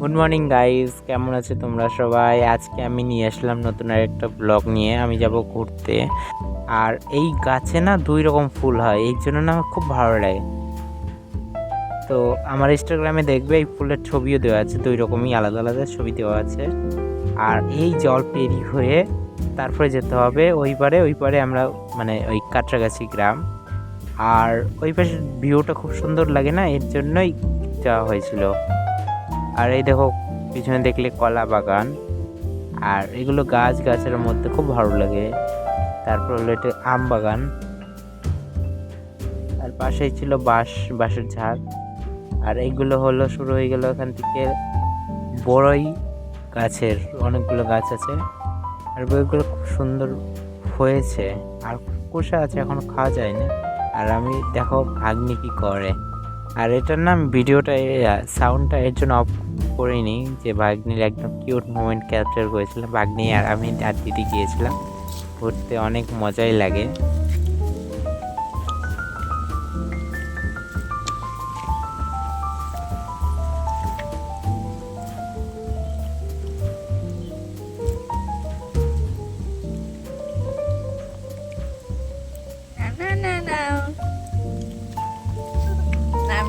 Good morning guys কেমন আছে তোমরা সবাই? আজকে আমি নিয়ে আসলাম নতুন আর একটা ব্লগ নিয়ে। আমি যাব ঘুরতে। আর এই গাছে না দুই রকম ফুল হয়। এই জন্য না আমার খুব ভালো লাগে। তো আমার ইনস্টাগ্রামে দেখবে, এই ফুলের ছবিও দেওয়া আছে। দুই রকমই আলাদা আলাদা ছবি দেওয়া আছে। আর এই জল পেরি হয়ে তারপরে যেতে হবে ওই পারে। ওই পারে আমরা মানে ওই কাটরাগাছি গ্রাম। আর ওই পাশে ভিউটা খুব সুন্দর লাগে না? এর জন্যই যাওয়া হয়েছিল। আর এই দেখো, পিছনে দেখলে কলা বাগান। আর এগুলো গাছ গাছের মধ্যে খুব ভালো লাগে। তারপর হলো এটা আম বাগান। আর পাশেই ছিল বাঁশ, বাঁশের ঝাড়। আর এইগুলো হলো শুরু হয়ে গেল এখান থেকে বড়ই গাছের, অনেকগুলো গাছ আছে। আর বইগুলো খুব সুন্দর হয়েছে। আর কুষা আছে, এখনও খাওয়া যায় না আর আমি দেখো ভাগ্নি কি করে। আর এটার নাম ভিডিওটা সাউন্ডটা এর জন্য অফ করিনি, যে বাঘনির একদম কিউট মোমেন্ট ক্যাপচার করেছিলাম বাঘনি আর আমি আর দিদি গিয়েছিলাম। ঘুরতে অনেক মজাই লাগে।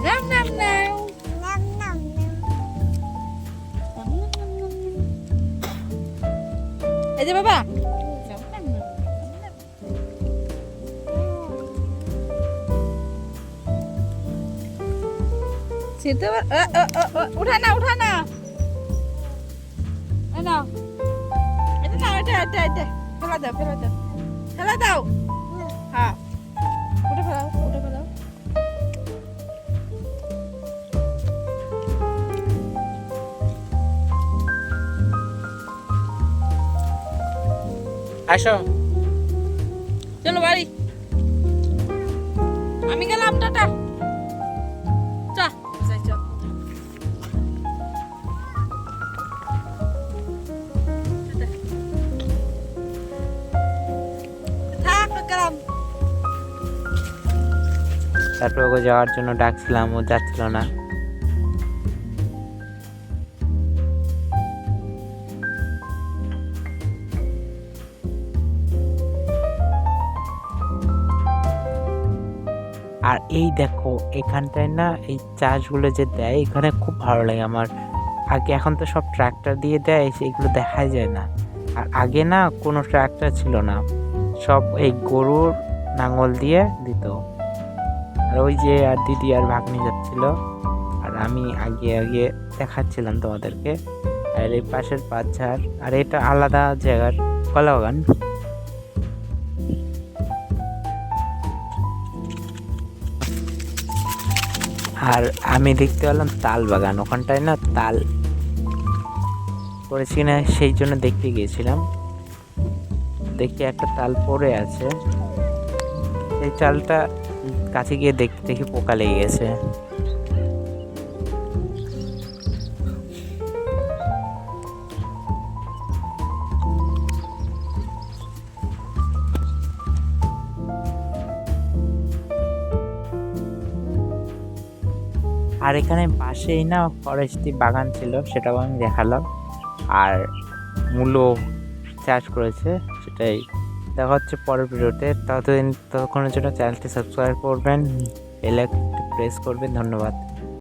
Nam nam nam nam. Nam nam nam. এই যে বাবা সিদ্ধ উঠা না উঠা না এই নাও এটা নাও এটা এটা এটা ফেলা দাও ফেলা দাও ফেলা দাও হ্যাঁ আসো। চলো বাড়ি। আমি গেলাম টাটা। চা যাই চল। তারপর ওকে যাওয়ার জন্য ডাকছিলাম ও যাচ্ছিল না। আর এই দেখো, এখানটায় না এই চাষগুলো যে দেয়, এখানে খুব ভালো লাগে আমার। আগে এখন তো সব ট্রাক্টর দিয়ে দেয় সেগুলো দেখাই যায় না। আর আগে না কোনো ট্রাক্টর ছিল না। সব এই গরুর নাঙল দিয়ে দিত। আর ওই যে আর দিদি আর ভাগ্নি যাচ্ছিল। আর আমি আগে আগে দেখাচ্ছিলাম তোমাদেরকে। আর এই পাশের পাঁচঝাড় আর এটা আলাদা জায়গার কলা বাগান আর আমি দেখতে পেলাম তাল বাগান। ওখানটায় না তাল পড়েছি না সেই জন্য দেখতে গিয়েছিলাম। দেখি একটা তাল পড়ে আছে। সেই চালটা কাছে গিয়ে দেখতে দেখি পোকা লেগে গেছে। আর এখানে পাশেই না ফরেস্টি বাগান ছিল, সেটাও আমি দেখালাম। আর মূলো চাষ করেছে, সেটাই। দেখা হচ্ছে পরের ভিডিওতে। ততদিন ততক্ষণের জন্য চ্যানেলটি সাবস্ক্রাইব করবেন, বেল প্রেস করবেন। ধন্যবাদ।